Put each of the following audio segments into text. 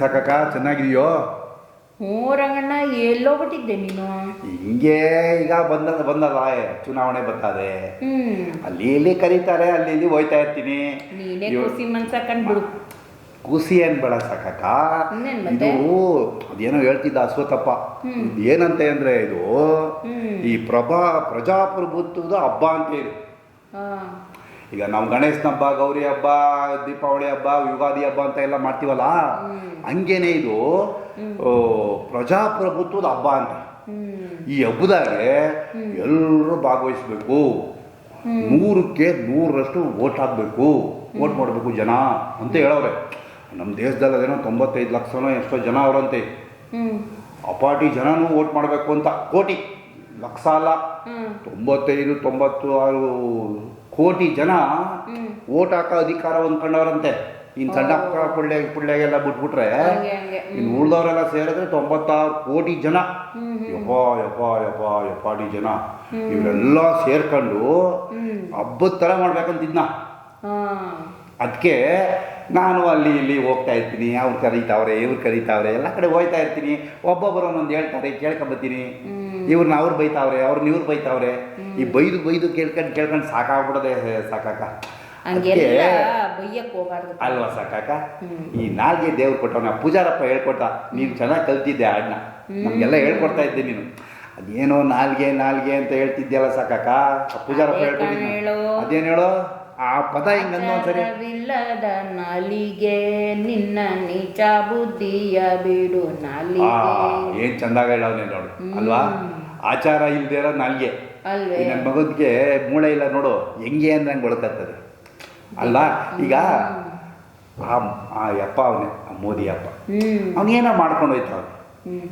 ಸಾಕಕ್ಕ? ಚೆನ್ನಾಗಿದೆಯೋ? ಹ್ಞೂ ರಂಗಣ್ಣ ಎಲ್ಲೋಗ್ಬಿಟ್ಟಿದ್ದೆ ನೀನು ಹಿಂಗೆ ಈಗ ಬಂದ ಬಂದಲ್ಲ ಚುನಾವಣೆ ಬರ್ತದೆ. ಹ್ಮ್. ಅಲ್ಲಿ ಇಲ್ಲಿ ಕರೀತಾರೆ ಅಲ್ಲಿ ಇಲ್ಲಿ ಹೋಯ್ತಾ ಇರ್ತೀನಿ. ನೀನೇ ಇವ್- ಖುಷಿ ಮನ್ಸಕ್ಕಂಡ್ ಬಿಡು ಕೂಸಿ ಏನ್ ಬೇಡ ಸಾಕಕ್ಕ? ಇನ್ನೇನ್ ಇದು ಅದೇನೋ ಹೇಳ್ತಿದ್ದ ಅಶ್ವತ್ಥಪ್ಪ. ಇದು ಏನಂತೆ ಅಂದ್ರೆ ಇದು ಹ್ಮ್. ಈ ಪ್ರಭಾ ಪ್ರಜಾಪ್ರಭುತ್ವದ ಹಬ್ಬ ಅಂತ ಇದು ಹಾ. ಈಗ ನಾವು ಗಣೇಶನ ಹಬ್ಬ ಗೌರಿ ಹಬ್ಬ ದೀಪಾವಳಿ ಹಬ್ಬ ಯುಗಾದಿ ಹಬ್ಬ ಅಂತ ಎಲ್ಲ ಮಾಡ್ತೀವಲ್ಲ? ಹಂಗೇನೆ ಇದು ಪ್ರಜಾಪ್ರಭುತ್ವದ ಹಬ್ಬ ಅಂತ. ಈ ಹಬ್ಬದಾಗೆ ಎಲ್ಲರೂ ಭಾಗವಹಿಸ್ಬೇಕು. ನೂರಕ್ಕೆ ನೂರರಷ್ಟು ವೋಟ್ ಹಾಕಬೇಕು. ವೋಟ್ ಮಾಡಬೇಕು ಜನ ಅಂತ ಹೇಳವ್ರೆ. ನಮ್ಮ ದೇಶದಲ್ಲಿ ಅದೇನೋ ತೊಂಬತ್ತೈದು ಲಕ್ಷನೋ ಎಷ್ಟೋ ಜನ ಅವರಂತೆ. ಆ ಅಪಾಟಿ ಜನನೂ ವೋಟ್ ಮಾಡಬೇಕು ಅಂತ. ಕೋಟಿ. ಲಕ್ಷ ಅಲ್ಲ. ತೊಂಬತ್ತೈದು ತೊಂಬತ್ತು ಆರು ಕೋಟಿ ಜನ ಓಟ್ ಹಾಕೋ ಅಧಿಕಾರ ಹೊಂದ್ಕೊಂಡವ್ರಂತೆ ಇನ್ನು ಸಣ್ಣ ಪುಟ್ಟ ಪುಳ್ಳೆ ಪುಳ್ಳೆಗೆಲ್ಲ ಬಿಟ್ಬಿಟ್ರೆ ಇನ್ ಉಳ್ದವ್ರೆಲ್ಲ ಇನ್ನು ಉಳ್ದವರೆಲ್ಲ ಸೇರಿದ್ರೆ ತೊಂಬತ್ತಾರು ಕೋಟಿ ಜನ. ಯಪ್ಪ ಯಪ್ಪ ಯಪ್ಪ ಯಪ್ಪಾಡಿ ಜನ. ಇವರೆಲ್ಲ ಸೇರ್ಕೊಂಡು ಹಬ್ಬದ ಥರ ಮಾಡ್ಬೇಕಂತಿದ್ನ ಅದಕ್ಕೆ ನಾನು ಅಲ್ಲಿ ಇಲ್ಲಿ ಹೋಗ್ತಾ ಇರ್ತೀನಿ ಅವ್ರು ಕರೀತಾವ್ರೆ ಇವ್ರು ಕರೀತಾವ್ರೆ ಎಲ್ಲ ಕಡೆ ಹೋಗ್ತಾ ಇರ್ತೀನಿ. ಒಬ್ಬೊಬ್ಬರು ಒಂದೊಂದು ಹೇಳ್ತಾರೆ ಕೇಳ್ಕೊಂಬತ್ತೀನಿ ಇವ್ರನ್ನ ಅವ್ರು ಬೈತಾವ್ರೆ ಅವ್ರನ್ನ ಇವ್ರು ಬೈತಾವ್ರೆ. ಈ ಬೈದು ಬೈದು ಕೇಳ್ಕೊಂಡು ಕೇಳ್ಕೊಂಡು ಸಾಕಾಗ್ಬಿಡದೆ ಸಾಕಾಕ. ಅಲ್ವಾ ಸಾಕಾಕ? ಈ ನಾಲ್ಗೆ ದೇವ್ರು ಕೊಟ್ಟವನ ಪೂಜಾರಪ್ಪ ಹೇಳ್ಕೊಟ್ಟ ನೀನು ಚೆನ್ನಾಗಿ ಕಲ್ತಿದ್ದೆ ಹಾಡನ್ನ ನಮ್ಗೆಲ್ಲ ಹೇಳ್ಕೊಡ್ತಾ ಇದ್ದೆ ನೀನು. ಅದೇನೋ ನಾಲ್ಗೆ ನಾಲ್ಗೆ ಅಂತ ಹೇಳ್ತಿದ್ಯಲ್ಲ ಸಾಕಾಕ? ಪೂಜಾರಪ್ಪ ಹೇಳ್ಕೊಟ್ಟಿದ್ದೀನಿ ಹೇಳ್ಕೊಟ್ಟಿದ್ದ ಅದೇನು ಹೇಳೋ? ಆ ಪದ ಹಿಂಗ ಇಲ್ಲದ ನಾಲಿಗೆ ನಿನ್ನ ನಿಜ ಬುದ್ಧಿಯ ಬಿಡು ಆ ನಾಲಿಗೆ ಏನ್ ಚಂದಾಗ ಹೇಳವ್ನೆ ನೋಡು ಅಲ್ವಾ? ಆಚಾರ ಇಲ್ದೇ ಇರೋ ನಾಲ್ಗೆ. ನನ್ನ ಮಗದ್ಗೆ ಮೂಳೆ ಇಲ್ಲ ನೋಡು ಹೆಂಗೆ ಅಂದ್ರೆ ಒಳಕತ್ತದೆ ಅಲ್ಲ ಈಗ ಆ ಅಪ್ಪ ಅವನೇ ಆ ಮೋದಿ ಅಪ್ಪ. ಅವನೇನೋ ಮಾಡ್ಕೊಂಡು ಹೋಯ್ತಾವ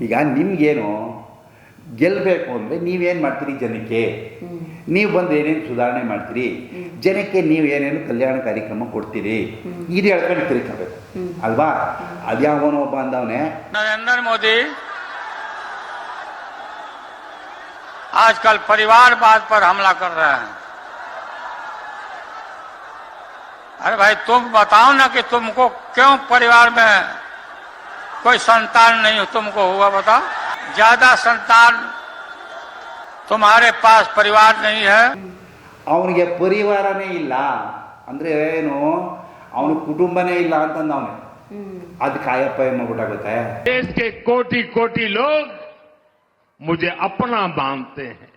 ಈಗ ನಿಮ್ಗೇನು ಗೆಲ್ಲಬೇಕು ಅಂದರೆ ನೀವೇನು ಮಾಡ್ತೀರಿ ಜನಕ್ಕೆ? ನೀವು ಬಂದು ಏನೇನು ಸುಧಾರಣೆ ಮಾಡ್ತೀರಿ ಜನಕ್ಕೆ ನೀವು ಏನೇನು ಕಲ್ಯಾಣ ಕಾರ್ಯಕ್ರಮ ಕೊಡ್ತೀರಿ ಇದು ಹೇಳ್ಕೊಂಡು ತಿರ್ಕೋಬೇಕು ಅಲ್ವಾ ಅದ್ಯಾವನೋ ಒಬ್ಬ ಅಂದವನೇ नरेंद्र मोदी आजकल परिवारवाद पर हमला कर रहे हैं अरे भाई तुम बताओ ना कि तुमको क्यों परिवार में कोई संतान नहीं तुमको हुआ बताओ ज्यादा संतान तुम्हारे पास परिवार नहीं है ಅವನಿಗೆ ಪರಿವಾರನೇ ಇಲ್ಲ ಅಂದರೆ ಏನು ಅವನ ಕುಟುಂಬನೇ ಇಲ್ಲ ಅಂತಂದ ಅವನು ಅದು ಕಾಯಪ್ಪ ಏನು ಮಾಡ್ಬಿಟ್ಟಾಗುತ್ತೆ देश के कोटि कोटि लोग मुझे अपना मानते हैं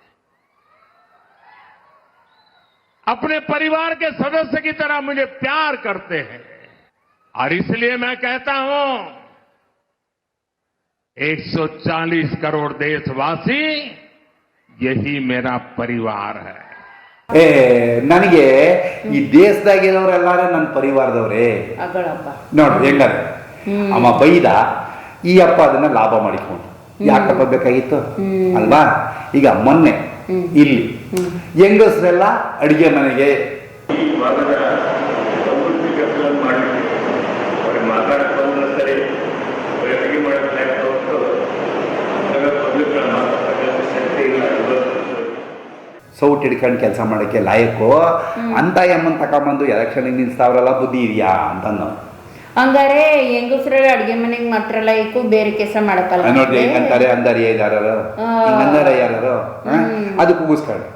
अपने परिवार के सदस्य की तरह मुझे प्यार करते हैं और इसलिए मैं कहता हूं 140 करोड़ देशवासी ಯಹಿ ಮೇರಾ ಪರಿವಾರ ಏ ನನಗೆ ಈ ದೇಶದಾಗ ಇರೋರೆಲ್ಲಾರ ನನ್ನ ಪರಿವಾರದವ್ರೆ. ನೋಡ್ರಿ ಹೆಂಗಾರ ಅಮ್ಮ ಬೈದ ಈ ಅಪ್ಪ ಅದನ್ನ ಲಾಭ ಮಾಡಿಕೊಂಡು ಯಾಕಪ್ಪ ಬೇಕಾಗಿತ್ತು? ಅಲ್ವಾ? ಈಗ ಮೊನ್ನೆ ಇಲ್ಲಿ ಹೆಂಗಸರೆಲ್ಲ ಅಡಿಗೆ ಮನೆಗೆ ಸೌಟ್ ಹಿಡ್ಕೊಂಡು ಕೆಲಸ ಮಾಡೋಕ್ಕೆ ಲಾಯಕ್ಕು ಅಂತ ಎಮ್ಮನ್ ತಗೊಂಬಂದು ಎಲೆಕ್ಷನ್ ನಿಲ್ಸ್ತಾವ್ರಲ್ಲ ಬುದ್ಧಿ ಇದೆಯಾ ಅಂತ ನಾವು ಹಂಗಾರೆ ಹೆಂಗಸ್ರ ಅಡ್ಗೆ ಮನೆಗ್ ಮಾತ್ರ ಲೈಕು ಬೇರೆ ಕೆಲಸ ಮಾಡಕ್ಕಲ್ಲ ನೋಡ್ರಿ ಹೆಂಗಂತಾರೆ ಅಂದಾರಿ ಯಾರು ಆ. ಹಿಂಗಂದಾರೆ ಯಾರು ಅದು ಕೂಗಿಸ್ಕೊಂಡು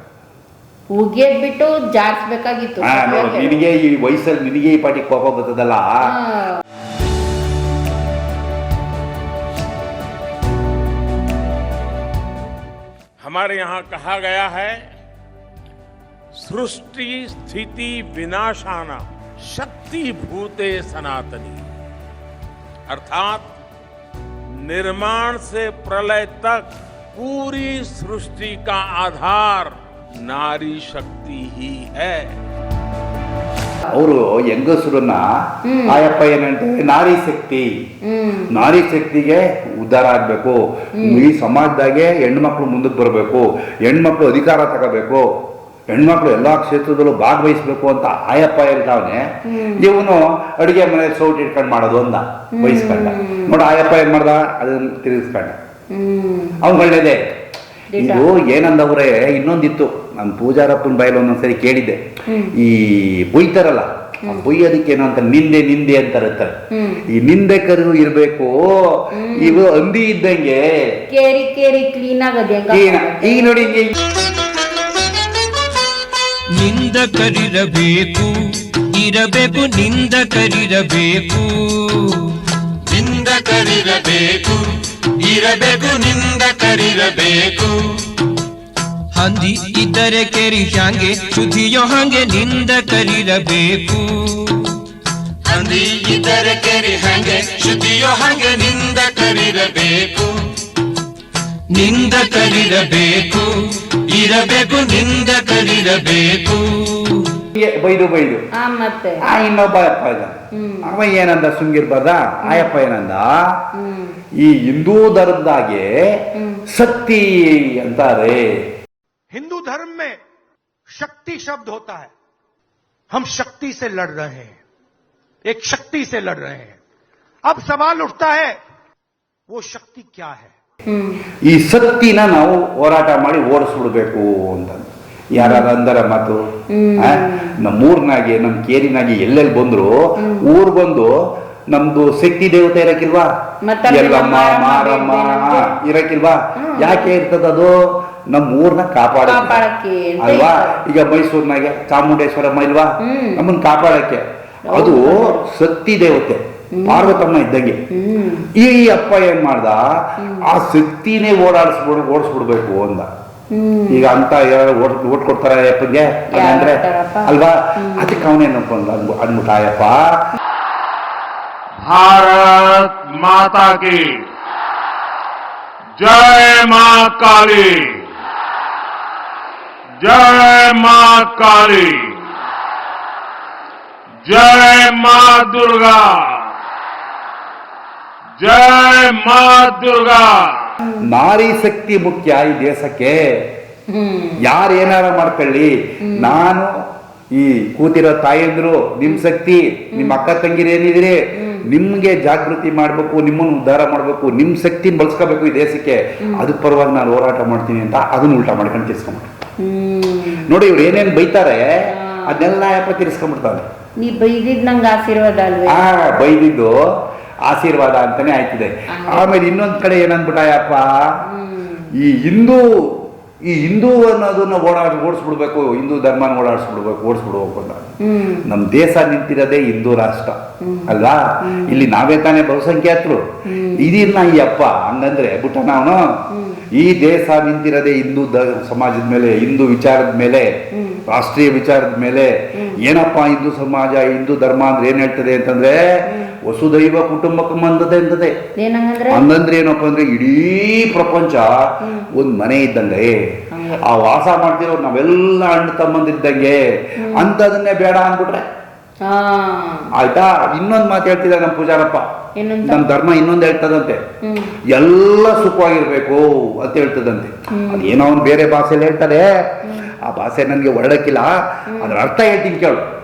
ಉಗಿಯದ್ ಬಿಟ್ಟು ಜಾರ್ಸ್ಬೇಕಾಗಿತ್ತು ಹಾ ನೋಡು ನಿನಗೆ ಈ ವಯಸ್ಸಲ್ಲಿ ನಿನಗೆ ಈ ಪಾಟಿ ಕೋಪ ಬರ್ತದಲ್ಲ ಹಾ. हमारे यहां कहा गया है ಸೃಷ್ಟಿ ಸ್ಥಿತಿ ವಿನಾಶಾನ शक्तिभूते सनातनी ಅರ್ಥಾತ್ ನಿರ್ಮಾಣ से ಪ್ರಲಯ ತಕ್ ಪೂರಿ ಸೃಷ್ಟಿ ಕಾ ಆಧಾರ ನಾರಿ ಶಕ್ತಿ ही है ಅವರು ಹೆಂಗಸರನ್ನ ಆಯಪ್ಪ ಏನಂತಾರೆ ನಾರಿ ಶಕ್ತಿ. ನಾರಿ ಶಕ್ತಿಗೆ ಉದ್ಧಾರ ಆಗ್ಬೇಕು. ಈ ಸಮಾಜದಾಗೆ ಹೆಣ್ಮಕ್ಳು ಮುಂದಕ್ಕೆ ಬರಬೇಕು. ಹೆಣ್ಮಕ್ಳು ಅಧಿಕಾರ ತಗೋಬೇಕು. ಹೆಣ್ಮಕ್ಳು ಎಲ್ಲಾ ಕ್ಷೇತ್ರದಲ್ಲೂ ಭಾಗವಹಿಸ್ಬೇಕು ಅಂತ ಆಯಪ್ಪ ಇರ್ತಾವನೆ ಇವನು ಅಡುಗೆ ಮನೆ ಸೌಟ್ ಇಟ್ಕೊಂಡು ಮಾಡೋದು ಅಂದ ವಹಿಸ್ಕೊಂಡ. ನೋಡ ಆಯಪ್ಪ ಏನ್ ಮಾಡ್ದ? ಅದನ್ನ ತಿರುಗಿಸ್ಕೊಂಡ. ಅವನ್ ಒಳ್ಳೇದೇ. ಇದು ಏನಂದವ್ರೆ ಇನ್ನೊಂದಿತ್ತು. ನಾನು ಪೂಜಾರಪ್ಪನ ಬಾಯಲ್ಲಿ ಒಂದೊಂದ್ಸರಿ ಕೇಳಿದ್ದೆ. ಈ ಬೈತಾರಲ್ಲ ಬೈಯೋದಕ್ಕೆ ಏನೋ ಅಂತ ನಿಂದೆ ನಿಂದೆ ಅಂತ ಇರ್ತಾರೆ ಈ ನಿಂದೆ ಕರು ಇರ್ಬೇಕು. ಇವು ಅಂಬಿ ಇದ್ದಂಗೆ. ಕೇರಿ ಕೇರಿ ಕ್ಲೀನ್ ಕರಿರಬೇಕು ಇರಬೇಕು ನಿಂದ ಕರಿರಬೇಕು. ನಿಂದ ಕರಿರಬೇಕು ಇರಬೇಕು ನಿಂದ ಕರಿರಬೇಕು. ಹಂದಿ ಇದ್ದರೆ ಕೆರಿ ಹ್ಯಾಂಗೆ ಶುದ್ಧಿಯೋ ಹಂಗೆ ನಿಂದಕರಿರಬೇಕು ಹಂದಿ ಇದ್ದರೆ ಕೆರಿ ಹಂಗೆ ಶುದ್ಧಿಯೋ ಹಂಗೆ ನಿಂದಕರಿರಬೇಕು ನಿಂದಕರಿರಬೇಕು ಇರಬೇಕು ನಿಂದಕರಿರಬೇಕು ಹಿಂಗೆ ಬೈದು ಬೈದು ಆ ಮತ್ತೆ ಆ ಇನ್ನೊಬ್ಬ ಅಪ್ಪ ಇದ್ದ ಅವ ಏನಂದ ಸುಮ್ಗಿರ್ಬಾರ್ದ ಆಯಪ್ಪ ಏನಂದ ಈ ಹಿಂದೂ ಧರ್ಮದಾಗೆ ಶಕ್ತಿ ಅಂತಾರೆ हिंदू धर्म में शक्ति शब्द होता है हम शक्ति से लड़ रहे हैं एक शक्ति से लड़ रहे हैं अब सवाल उठता है वो शक्ति क्या है ಹ್ಮ್ ಈ ಸತ್ತಿನ ನಾವು ಹೋರಾಟ ಮಾಡಿ ಓಡಿಸ್ಬಿಡ್ಬೇಕು ಅಂತ ಯಾರು ಅಂದರ ಮಾತು? ನಮ್ಮೂರ್ನಾಗೆ ನಮ್ ಕೇರಿನಾಗೆ ಎಲ್ಲೆಲ್ಲಿ ಬಂದ್ರು ಊರ್ ಬಂದು ನಮ್ದು ಶಕ್ತಿ ದೇವತೆ ಇರಕ್ಕಿಲ್ವಾ? ಎಲ್ಲಮ್ಮ ಮಾರಮ್ಮ, ಇರಕಿಲ್ವಾ ಯಾಕೆ ಇರ್ತದ ಇರಕ್ಕಿಲ್ವಾ ಯಾಕೆ ಇರ್ತದದು ನಮ್ಮ ಊರ್ನ ಕಾಪಾಡ ಅಲ್ವಾ? ಈಗ ಮೈಸೂರ್ನಾಗೆ ಚಾಮುಂಡೇಶ್ವರಮ್ಮ ಇಲ್ವಾ? ನಮ್ಮನ್ನ ಕಾಪಾಡಕ್ಕೆ. ಅದು ಶಕ್ತಿ ದೇವತೆ. ಪಾರ್ವತಮ್ಮ ಇದ್ದಂಗೆ ಈ ಅಪ್ಪ ಏನ್ ಮಾಡ್ದ ಆ ಶಕ್ತಿನೇ ಓಡಾಡಿಸ್ಬಿಡ್ ಓಡಿಸ್ಬಿಡ್ಬೇಕು ಅಂದ ಈಗ ಅಂತ ಯಾರು ಓಟ್ ಓಟ್ ಕೊಡ್ತಾರ ಅಪ್ಪಗೆ ಯಾರ್ ಅಂದ್ರೆ ಕೊಡ್ತಾರಪ್ಪ? ಅಲ್ವಾ ಅದಕ್ಕೆ ಅವನೇನು ಅನ್ಕೊಂಡ ಅನ್ಬ- ಅನ್ಬಿಟ್ಟ ಅಯ್ಯಪ್ಪ भारत माता की जय मां काली जय मां काली जय मां दुर्गा ಜಯ ಮಾ ದುರ್ಗಾ. ನಾರಿ ಶಕ್ತಿ ಮುಖ್ಯ ಈ ದೇಶಕ್ಕೆ. ಯಾರೇನಾರ ಮಾಡ್ಕೊಳ್ಳಿ. ನಾನು ಈ ಕೂತಿರೋ ತಾಯಂದ್ರು ನಿಮ್ ಶಕ್ತಿ ನಿಮ್ ಅಕ್ಕ ತಂಗಿರೇನಿದ್ರಿ ನಿಮ್ಗೆ ಜಾಗೃತಿ ಮಾಡ್ಬೇಕು ನಿಮ್ಮನ್ನು ಉದ್ಧಾರ ಮಾಡ್ಬೇಕು ನಿಮ್ ಶಕ್ತಿ ಬಳಸ್ಕೋಬೇಕು ಈ ದೇಶಕ್ಕೆ. ಅದ್ ಪರವಾಗಿ ನಾನು ಹೋರಾಟ ಮಾಡ್ತೀನಿ ಅಂತ ಅದನ್ನ ಉಲ್ಟಾ ಮಾಡ್ಕೊಂಡು ತಿರ್ಸ್ಕೊಂಡ್ಬಿಟ್ಟು ನೋಡಿ ಇವ್ರು ಏನೇನ್ ಬೈತಾರೆ ಅದನ್ನೆಲ್ಲ ಯಪ್ಪ ತಿರ್ಸ್ಕೊಂಡ್ಬಿಡ್ತಾರೆ. ನೀ ಬೈದಿದ್ ನಂಗೆ ಆಶೀರ್ವಾದ ಅಲ್ವಾ? ಬೈದಿದ್ದು ಆಶೀರ್ವಾದ ಅಂತಾನೆ ಆಯ್ತಿದೆ. ಆಮೇಲೆ ಇನ್ನೊಂದ್ ಕಡೆ ಏನಂದ್ಬಿಟ್ಟಾಯಪ್ಪ? ಈ ಹಿಂದೂ ಈ ಹಿಂದೂ ಅನ್ನೋದನ್ನ ಓಡಾಡ್ ಓಡಿಸ್ಬಿಡ್ಬೇಕು ಹಿಂದೂ ಧರ್ಮನ ಓಡಾಡಿಸ್ಬಿಡ್ಬೇಕು ಓಡಿಸ್ಬಿಡ್ಬೇಕು ಅಂತ ನಮ್ ದೇಶ ನಿಂತಿರೋದೇ ಹಿಂದೂ ರಾಷ್ಟ್ರ. ಅಲ್ವಾ? ಇಲ್ಲಿ ನಾವೇ ತಾನೇ ಬಹುಸಂಖ್ಯಾತರು. ಇದಿಲ್ಲ ಈ ಅಪ್ಪ ಹಂಗಂದ್ರೆ ಬಿಟ್ಟ ನಾವು ಈ ದೇಶ ನಿಂತಿರದೆ ಹಿಂದೂ ಸಮಾಜದ ಮೇಲೆ ಹಿಂದೂ ವಿಚಾರದ ಮೇಲೆ ರಾಷ್ಟ್ರೀಯ ವಿಚಾರದ ಮೇಲೆ ಏನಪ್ಪ ಹಿಂದೂ ಸಮಾಜ ಹಿಂದೂ ಧರ್ಮ ಅಂದ್ರೆ ಏನ್ ಹೇಳ್ತದೆ ಅಂತಂದ್ರೆ ವಸುದೈವ ಕುಟುಂಬಕ್ಕೆ ಮಂದದೆ ಅಂತದೆ. ಅಂದಂದ್ರೆ ಏನಪ್ಪ ಅಂದ್ರೆ ಇಡೀ ಪ್ರಪಂಚ ಒಂದ್ ಮನೆ ಇದ್ದಂಗೆ. ಆ ವಾಸ ಮಾಡ್ತಿರೋ ನಾವೆಲ್ಲ ಅಣ್ಣ ತಮ್ಮಂದಿದ್ದಂಗೆ ಅಂತದನ್ನೇ ಬೇಡ ಅಂದ್ಬಿಟ್ರೆ ಆಯ್ತಾ? ಇನ್ನೊಂದ್ ಮಾತು ಹೇಳ್ತಿದ್ದ ನಮ್ಮ ಪೂಜಾರಪ್ಪ. ನಮ್ಮ ನಮ್ ಧರ್ಮ ಇನ್ನೊಂದ್ ಹೇಳ್ತದಂತೆ. ಎಲ್ಲ ಸುಖವಾಗಿರ್ಬೇಕು ಅಂತ ಹೇಳ್ತದಂತೆ. ಏನೋ ಅವ್ನು ಬೇರೆ ಭಾಷೆಯಲ್ಲಿ ಹೇಳ್ತಾರೆ ಆ ಭಾಷೆ ನನಗೆ ಹೊರಡಕ್ಕಿಲ್ಲ. ಅದ್ರ ಅರ್ಥ ಹೇಳ್ತೀನಿ ಕೇಳು.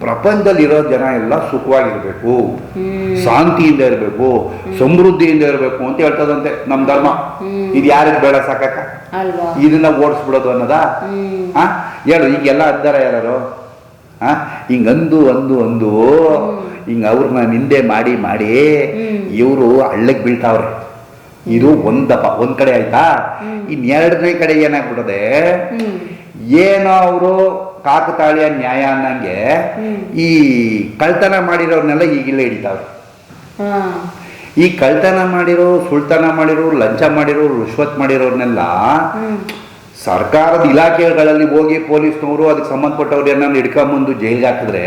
ಪ್ರಪಂಚದಲ್ಲಿ ಇರೋ ಜನ ಎಲ್ಲ ಸುಖವಾಗಿರ್ಬೇಕು. ಶಾಂತಿಯಿಂದ ಇರಬೇಕು. ಸಮೃದ್ಧಿಯಿಂದ ಇರಬೇಕು ಅಂತ ಹೇಳ್ತದಂತೆ ನಮ್ ಧರ್ಮ. ಇದು ಯಾರಿಗೆ ಬೇಡ ಸಾಕಕ್ಕ? ಇದನ್ನ ಓಡಿಸ್ಬಿಡೋದು ಅನ್ನೋದಾ? ಹಾ ಹೇಳು ಈಗೆಲ್ಲ ಅದ್ದಾರ ಯಾರು? ಹಿಂಗ್ ಅಂದು ಅಂದು. ಅಂದು ಹಿಂಗ ಅವ್ರನ್ನ ನಿಂದೆ ಮಾಡಿ ಮಾಡಿ ಇವರು ಹಳ್ಳಕ್ ಬೀಳ್ತಾವ್ರೆ. ಇದು ಒಂದಪ್ಪ ಒಂದ್ ಕಡೆ ಆಯ್ತಾ? ಇನ್ ಎರಡನೇ ಕಡೆ ಏನಾಗ್ಬಿಡದೆ ಏನೋ ಅವರು ಕಾಕತಾಳಿಯ ನ್ಯಾಯ ಅನ್ನಂಗೆ ಈ ಕಳ್ತನ ಮಾಡಿರೋರ್ನೆಲ್ಲ ಈಗಿಲ್ಲ ಹಿಡಿತಾವ್ರೆ. ಈ ಕಳ್ತನ ಮಾಡಿರೋ ಸುಳ್ತನ ಮಾಡಿರೋ ಲಂಚ ಮಾಡಿರೋ ರುಶ್ವತ್ ಮಾಡಿರೋರ್ನೆಲ್ಲ ಸರ್ಕಾರದ ಇಲಾಖೆಗಳಲ್ಲಿ ಹೋಗಿ ಪೊಲೀಸ್ನವರು ಅದಕ್ಕೆ ಸಂಬಂಧಪಟ್ಟವ್ರು ಏನಾದ್ರು ಹಿಡ್ಕೊಂಬಂದು ಜೈಲಿಗೆ ಹಾಕಿದ್ರೆ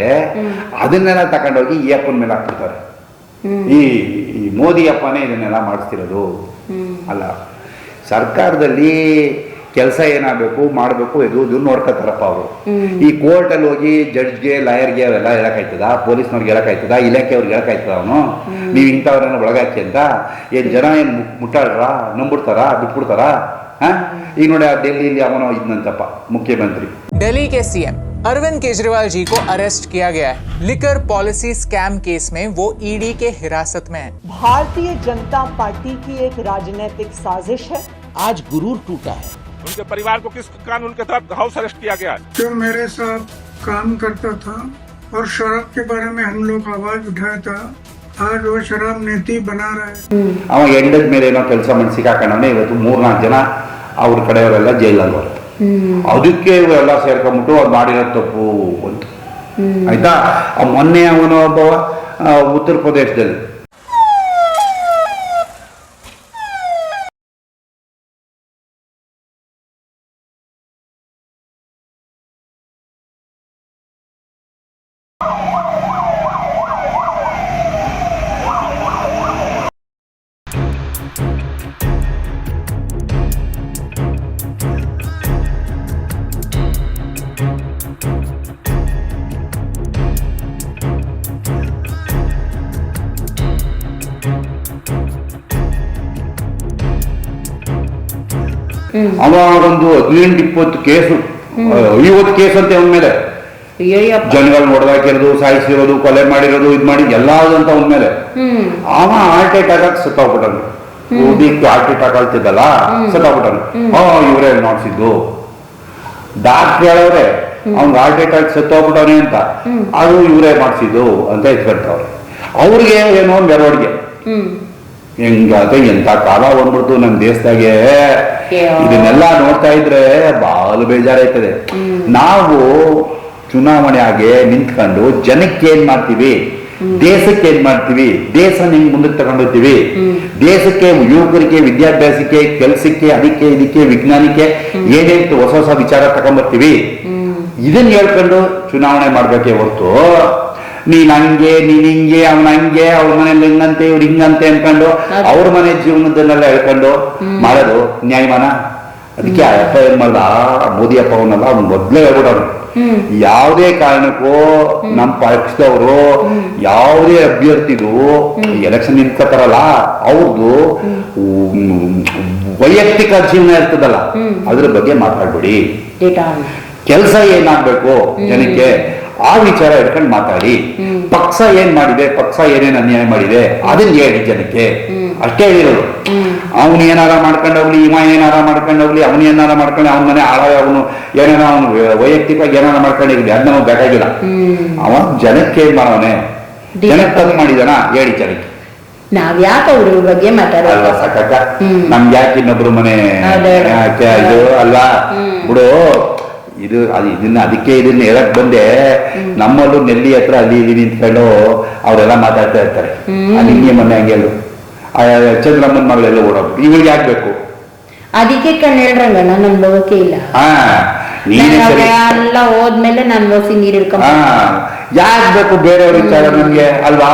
ಅದನ್ನೆಲ್ಲ ತಗೊಂಡೋಗಿ ಈ ಅಪ್ಪನ ಮೇಲೆ ಹಾಕ್ಬಿಡ್ತಾರೆ. ಈ ಈ ಮೋದಿ ಅಪ್ಪನೇ ಇದನ್ನೆಲ್ಲ ಮಾಡಿಸ್ತಿರೋದು. ಅಲ್ಲ ಸರ್ಕಾರದಲ್ಲಿ ಕೆಲಸ ಏನಾಗಬೇಕು ಮಾಡಬೇಕು ಇದು ಇದು ನೋಡ್ಕೊತಾರಪ್ಪ ಅವರು. ಈ ಕೋರ್ಟಲ್ಲಿ ಹೋಗಿ ಜಡ್ಜ್ಗೆ ಲಾಯರ್ಗೆ ಅವೆಲ್ಲ ಹೇಳಕ್ಕಾಯ್ತದ ಪೊಲೀಸ್ನವ್ರಿಗೆ ಹೇಳಕ್ಕಾಯ್ತದ ಇಲಾಖೆಯವ್ರಿಗೆ ಹೇಳಕ್ಕಾಯ್ತದ ಅವನು? ನೀವು ಇಂಥವ್ರನ್ನ ಒಳಗಾಕಿ ಅಂತ ಏನು ಜನ ಏನು ಮುಟ್- ಮುಟ್ಟಾಡ್ರ ನಂಬಿಡ್ತಾರ ಬಿಟ್ಬಿಡ್ತಾರ? ಹಾ? ಈಗ ನೋಡಿ ಆ ಡೆಲ್ಲಿಲಿ ಅವನು ಇದ್ನಂತಪ್ಪ ಮುಖ್ಯಮಂತ್ರಿ दिल्ली के सीएम अरविंद केजरीवाल जी को अरेस्ट किया गया है लिकर पॉलिसी स्कैम केस में वो ईडी के हिरासत में है भारतीय जनता पार्टी की एक राजनीतिक साजिश है आज गुरूर टूटा है उनके परिवार को किस कानून के तहत हाउस अरेस्ट किया गया जो मेरे साथ काम करता था और शराब के बारे में हम लोग आवाज उठाया था आज वो शराब नीति बना रहा है ಅವ ಎಂಡದ ಮೇಲೆ ಏನೋ ಕೆಲಸ ಮಾಡಿ ಸಿಕ್ಕಾಕೊಂಡವನೆ ಇವತ್ತು ಮೂರ್ನಾಲ್ಕು ಜನ ಅವ್ರ ಕಡೆಯವರೆಲ್ಲ ಜೈಲಲ್ಲಿ ಬರುತ್ತೆ ಅದಕ್ಕೆ ಇವೆಲ್ಲ ಸೇರ್ಕೊಂಬಿಟ್ಟು ಅವ್ರು ಮಾಡಿರೋ ತಪ್ಪು ಅಂತ. ಆಯ್ತಾ? ಆ ಮೊನ್ನೆ ಅವನು ಒಬ್ಬ ಉತ್ತರ ಪ್ರದೇಶದಲ್ಲಿ. ಅವ ಒಂದು ಹದಿನೆಂಟು ಇಪ್ಪತ್ತು ಕೇಸು ಐವತ್ತು ಕೇಸ್ ಅಂತ ಅವನ ಮೇಲೆ. ಅಯ್ಯಯ್ಯಪ್ಪ. ಜನಗಳು ಹೊಡೆದಾಕಿರೋದು ಸಾಯಿಸಿರೋದು ಕೊಲೆ ಮಾಡಿರೋದು ಇದ್ ಮಾಡಿ ಎಲ್ಲ ಅಂತ ಅವನ ಮೇಲೆ. ಅವ ಹಾರ್ಟ್ ಅಟ್ಯಾಕ್ ಆಗಿ ಸತ್ತೋಗ್ಬಿಟ್ಟನು ಉದಿಕ್ಕೆ ಹಾರ್ಟ್ ಅಟ್ಯಾಕ್ ಆಗ್ತಿದ್ದಲ್ಲ ಸತ್ತೋಗ್ಬಿಟ್ಟನು ಹಾ ಇವರೇ ನೋಡ್ಸಿದ್ದು. ಡಾಕ್ಟರ್ ಹೇಳವ್ರೆ ಅವ್ನ್ ಹಾರ್ಟ್ ಅಟ್ಯಾಕ್ ಸತ್ತೋಗ್ಬಿಟ್ಟವನೆ ಅಂತ. ಅದು ಇವರೇ ಮಾಡಿಸಿದ್ದು ಅಂತ ಇಟ್ಕೊಳ್ತಾವ್ರೆ ಅವ್ರಿಗೆ ಏನೋ ಮೆರವಣಿಗೆ ಹೆಂಗಾದ್ರೆ ಎಂತ ಕಾಲ ಬಂದ್ಬಿಡ್ತು ನಮ್ ದೇಶದಾಗೆ. ಇದನ್ನೆಲ್ಲ ನೋಡ್ತಾ ಇದ್ರೆ ಬಹಳ ಬೇಜಾರಾಯ್ತದೆ. ನಾವು ಚುನಾವಣೆ ಆಗಿ ನಿಂತ್ಕೊಂಡು ಜನಕ್ಕೆ ಏನ್ ಮಾಡ್ತೀವಿ? ದೇಶಕ್ಕೆ ಏನ್ ಮಾಡ್ತೀವಿ? ದೇಶ ಹೆಂಗ್ ಮುಂದಕ್ಕೆ ತಗೊಂಡೋಗ್ತೀವಿ? ದೇಶಕ್ಕೆ ಯುವಕರಿಗೆ ವಿದ್ಯಾಭ್ಯಾಸಕ್ಕೆ ಕೆಲ್ಸಕ್ಕೆ ಅದಕ್ಕೆ ಇದಕ್ಕೆ ವಿಜ್ಞಾನಕ್ಕೆ ಏನೇನ್ ಹೊಸ ಹೊಸ ವಿಚಾರ ತಗೊಂಡ್ಬರ್ತೀವಿ ಇದನ್ನ ಹೇಳ್ಕೊಂಡು ಚುನಾವಣೆ ಮಾಡ್ಬೇಕೇ ಹೊರ್ತು ನೀನ್ ಹಂಗೆ ನೀನ್ ಹಿಂಗೆ ಅವ್ನ ಹಂಗೆ ಅವ್ರ ಮನೇಲಿ ಹಿಂಗಂತೆ ಇವ್ರು ಹಿಂಗಂತೆ ಅನ್ಕೊಂಡು ಅವ್ರ ಮನೆ ಜೀವನದನ್ನೆಲ್ಲ ಹೇಳ್ಕೊಂಡು ಮಾಡೋದು ನ್ಯಾಯಮಾನ? ಅದಕ್ಕೆ ಆ ಅಪ್ಪ ಏನ್ ಮಾಡ್ದ? ಮೋದಿ ಅಪ್ಪ ಅವನಲ್ಲ ಅವ್ನು ಮೊದ್ಲೇ ಹೇಳ್ಬಿಡೋನು ಯಾವುದೇ ಕಾರಣಕ್ಕೂ ನಮ್ಮ ಪಕ್ಷದವರು ಯಾವುದೇ ಅಭ್ಯರ್ಥಿದು ಎಲೆಕ್ಷನ್ ನಿಂತ್ಕೋತಾರಲ್ಲ ಅವ್ರದ್ದು ವೈಯಕ್ತಿಕ ಜೀವನ ಇರ್ತದಲ್ಲ ಅದ್ರ ಬಗ್ಗೆ ಮಾತಾಡ್ಬಿಡಿ. ಕೆಲಸ ಏನಾಗ್ಬೇಕು ಜನಕ್ಕೆ? ಆ ವಿಚಾರ ಇಟ್ಕೊಂಡು ಮಾತಾಡಿ. ಪಕ್ಷ ಏನ್ ಮಾಡಿದೆ ಪಕ್ಷ ಏನೇನ್ ಅನ್ಯಾಯ ಮಾಡಿದೆ ಅದನ್ನ ಹೇಳಿ ಜನಕ್ಕೆ. ಅಷ್ಟೇ ಹೇಳಿರೋದು. ಅವನು ಏನಾರ ಮಾಡ್ಕೊಂಡು ಹೋಗ್ಲಿ ಇವ ಏನಾರ ಮಾಡ್ಕೊಂಡು ಹೋಗ್ಲಿ ಅವನು ಏನಾರ ಮಾಡ್ಕೊಂಡು ಅವನ ಮನೆ ಆಳ ಅವನು ಏನಾರ ಅವನು ವೈಯಕ್ತಿಕವಾಗಿ ಏನಾರ ಮಾಡ್ಕೊಂಡಿರ್ಲಿ ಅದ್ ನಮಗೆ ಬೇಕಾಗಿಲ್ಲ. ಅವ ಜನಕ್ಕೆ ಏನ್ ಮಾಡವನೆ ಜನಕ್ಕೆ ತಂದು ಮಾಡಿದಾನ? ಹೇಳಿ ಜನಕ್ಕೆ. ನಾವ್ ಯಾಕೆ ಅವ್ರ ಬಗ್ಗೆ ಮಾತಾಡಲ್ಲ ಸಾಕ ಸಾಕಕ್ಕ? ನಮ್ಗೆ ಯಾಕೆ ಇನ್ನೊಬ್ರು ಮನೆ ಅದೇ. ಅಲ್ವಾ? ಬಿಡು. ಇದು ಅದು ಇದನ್ನ ಅದಕ್ಕೆ ಇದನ್ನ ಹೇಳಕ್ ಬಂದೆ. ನಮ್ಮಲ್ಲೂ ನೆಲ್ಲಿ ಹತ್ರ ಅಲ್ಲಿ ಇಲ್ಲಿ ನಿಂತ್ಕೊಂಡು ಅವರೆಲ್ಲ ಮಾತಾಡ್ತಾ ಇರ್ತಾರೆ. ಅಲ್ಲಿ ಹಿಂಗೆ ಮೊನ್ನೆ ಹಂಗೆ ಹೇಳು. ಆ ಚಂದ್ರಮ್ಮನ ಮಗಳೆಲ್ಲ ಓಡೋದು. ಇವ್ರಿಗೆ ಆಗ್ಬೇಕು ಅದಕ್ಕೆ ಕಣ್ಣು ಹೇಳ್ರಂಗ ನನ್ನ ಅನುಭವಕ್ಕೆ ಇಲ್ಲ. ಹಾ ನೀನೇ ಎಲ್ಲ ಹೋದ್ಮೇಲೆ ನಾನು ನೀರು ಹಿಡ್ಕೊಂಡ್ ಯಾಕೆ ಬೇಕು ಬೇರೆಯವ್ರ ವಿಚಾರ ನಿಮ್ಗೆ ಅಲ್ವಾ.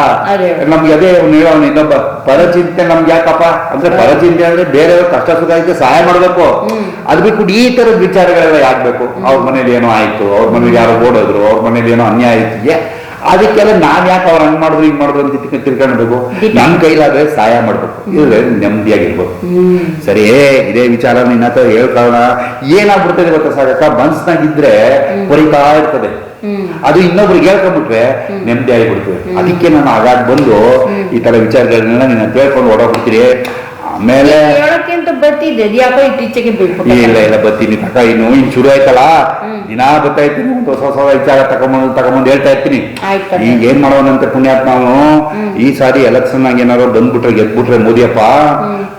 ನಮ್ಗೆ ಅದೇ ಅವ್ನು ಹೇಳೋನು ಇನ್ನೊಬ್ಬ ಪರಚಿಂತೆ ನಮ್ಗೆ ಯಾಕಪ್ಪ? ಅಂದ್ರೆ ಪರಚಿಂತೆ ಅಂದ್ರೆ ಬೇರೆಯವ್ರ ಕಷ್ಟ ಸುಖ ಐತೆ ಸಹಾಯ ಮಾಡ್ಬೇಕು. ಅದ್ ಬಿಟ್ಬಿಟ್ಟು ಈ ತರದ ವಿಚಾರಗಳೆಲ್ಲ ಯಾಕ್ಬೇಕು ಅವ್ರ ಮನೇಲಿ ಏನೋ ಆಯ್ತು ಅವ್ರ ಮನೇಲಿ ಯಾರು ಓಡೋದ್ರು ಅವ್ರ ಮನೇಲಿ ಏನೋ ಅನ್ಯಾಯ ಆಯ್ತಿಗೆ ಅದಕ್ಕೆಲ್ಲ ನಾನ್ ಯಾಕೆ ಅವ್ರು ಹಂಗ್ ಮಾಡಿದ್ರು ಹಿಂಗ್ ಮಾಡಿದ್ರು ಅಂತ ತಿಳ್ಕೊಂಡ್ಬೇಕು ನಮ್ ಕೈಲಾದ್ರೆ ಸಹಾಯ ಮಾಡ್ಬೇಕು. ಇದ್ರೆ ನೆಮ್ಮದಿಯಾಗಿರ್ಬೇಕು ಸರಿ ಇದೇ ವಿಚಾರ ನಿನ್ನ ಹತ್ರ ಹೇಳ್ಕೊಳ್ಳೋಣ. ಏನಾಗ್ಬಿಡ್ತದೆ ಗೊತ್ತಾ ಸಾಕಕ್ಕ ಮನ್ಸ್ನಾಗಿದ್ರೆ ಪರಿತಾ ಇರ್ತದೆ. ಅದು ಇನ್ನೊಬ್ರಿಗೆ ಹೇಳ್ಕೊಂಡ್ಬಿಟ್ರೆ ನೆಮ್ಮದಿ ಆಗಿಬಿಡ್ತದೆ. ಅದಕ್ಕೆ ನಾನು ಆಗಾಗ ಬಂದು ಈ ತರ ವಿಚಾರಗಳನ್ನೆಲ್ಲ ನಿನ್ನ ಕೇಳ್ಕೊಂಡು ಓಡೋಗ್ಬಿಡ್ತೀರಿ. ಆಮೇಲೆ ಹೇಳಕ್ಕೆ ಅಂತ ಬರ್ತಿದ್ದೆ ಅದ್ ಯಾಕೋ ಇತ್ತೀಚೆಗೆ ಬಿಟ್ಬಿಟ್ಟೆ ಇಲ್ಲ ಇಲ್ಲ ಬರ್ತೀನಿ ತಕ ಇನ್ನು ಇನ್ ಶುರು ಆಯ್ತಲ್ಲ? ದಿನಾ ಬರ್ತಾ ಇರ್ತೀನಿ ಹೊಸ ಹೊಸ ವಿಚಾರ ತಗೊಂಬಂದು ತಗೊಂಬಂದು ಹೇಳ್ತಾ ಇರ್ತೀನಿ. ಈಗ ಏನ್ ಮಾಡೋಣಂತ ಪುಣ್ಯಾತ್ ನಾವು ಈ ಸಾರಿ ಎಲೆಕ್ಷನ್ ಆಗಿ ಏನಾದ್ರು ಬಂದ್ಬಿಟ್ರೆ ಗೆದ್ಬಿಟ್ರೆ ಮೋದಿಯಪ್ಪ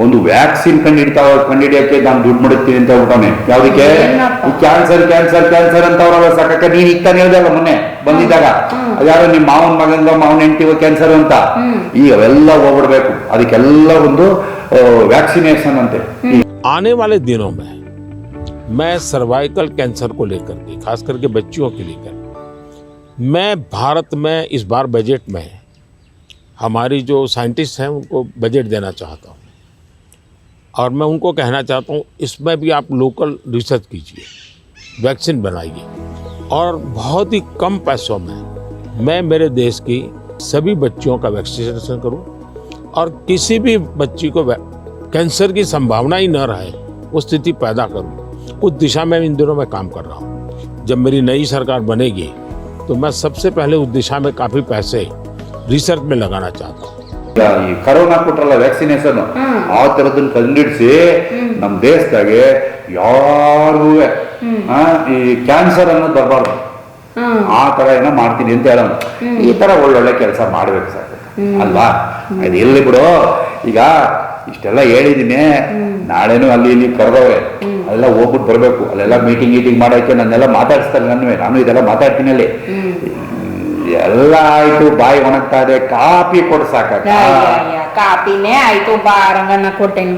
ಒಂದು ವ್ಯಾಕ್ಸಿನ್ ಕಂಡಿಡ್ತಾವ ಕಂಡಿಡಿಯಕ್ಕೆ ನಾನು ದುಡ್ಡು ಮಾಡುತ್ತೀನಿ ಅಂತ ಹೇಳ್ಬಿಟ್ಟವನೆ ಯಾವ್ದಕ್ಕೆ? ಕ್ಯಾನ್ಸರ್ ಕ್ಯಾನ್ಸರ್ ಕ್ಯಾನ್ಸರ್ ಅಂತ ಅವ್ರಲ್ಲ ಸಾಕಕ್ಕೆ ನೀನ್ ಇತ್ತ ಹೇಳ್ದಲ್ಲ ಮೊನ್ನೆ ಬಂದಿದ್ದಾಗ. ಅದ್ಯಾರೋ ನಿಮ್ ಮಾವನ್ ಮಗಂಗ ಮಾವನ್ ಹೆಂಡತಿವ ಕ್ಯಾನ್ಸರ್ ಅಂತ? ಈಗ ಅವೆಲ್ಲ ಹೋಗ್ಬಿಡ್ಬೇಕು. ಅದಕ್ಕೆಲ್ಲ ಒಂದು वैक्सीनेशन अंत हम्म। आने वाले दिनों में मैं सर्वाइकल कैंसर को लेकर के खास करके बच्चियों के लेकर मैं भारत में इस बार बजट में हमारी जो साइंटिस्ट हैं उनको बजट देना चाहता हूँ। और मैं उनको कहना चाहता हूँ इसमें भी आप लोकल रिसर्च कीजिए वैक्सीन बनाइए। और बहुत ही कम पैसों में मैं मेरे देश की सभी बच्चियों का वैक्सीनेशन करूँ और किसी भी बच्ची को वै- कैंसर की संभावना ही न रहे वो स्थिति पैदा करूं उस दिशा में इन दिनों मैं काम कर रहा हूं जब मेरी नई सरकार बनेगी तो मैं सबसे पहले उस दिशा में काफ़ी पैसे रिसर्च में लगाना चाहता हूँ ಈಗ ಈ ಕರೋನಾ ಕೊಟ್ರಲ್ಲ ವ್ಯಾಕ್ಸಿನೇಷನ್ ಆ ತರದನ್ನ ಕಂಡಿಡಿಸಿ ನಮ್ ದೇಶದಾಗೆ ಯಾರಿಗೂ ಈ ಕ್ಯಾನ್ಸರ್ ಅನ್ನೋದು ಬರಬಾರ್ದು ಹ್ಮ್. ಆ ತರ ಏನೋ ಮಾಡ್ತೀನಿ ಅಂತ ಹೇಳೋನು ಈ ತರ ಒಳ್ಳೊಳ್ಳೆ ಕೆಲಸ ಮಾಡ್ಬೇಕು ಸರ್ ಅಲ್ವಾ? ಅದು ಎಲ್ಲಿ ಬಿಡು. ಈಗ ಇಷ್ಟೆಲ್ಲ ಹೇಳಿದೀನಿ. ನಾಳೆನೂ ಅಲ್ಲಿ ಇಲ್ಲಿ ಕರೆದವ್ರೆ. ಅಲ್ಲೆಲ್ಲ ಹೋಗ್ಬಿಟ್ಟು ಬರ್ಬೇಕು. ಅಲ್ಲೆಲ್ಲ ಮೀಟಿಂಗ್ ಗೀಟಿಂಗ್ ಮಾಡೋಕೆ ನನ್ನೆಲ್ಲ ಮಾತಾಡಿಸ್ತಾರೆ ನನ್ನೇ ನಾನು ಇದೆಲ್ಲ ಮಾತಾಡ್ತೀನಿ ಅಲ್ಲಿ. ಎಲ್ಲ ಆಯ್ತು, ಬಾಯಿ ಒಣಗ್ತಾ ಇದೆ. ಕಾಪಿ ಕೊಡ್ಸಾಕ ಕಾಪಿನೇ ಆಯ್ತು. ಬಾರಂಗನ್ನ ಕೊಟ್ಟೆನು.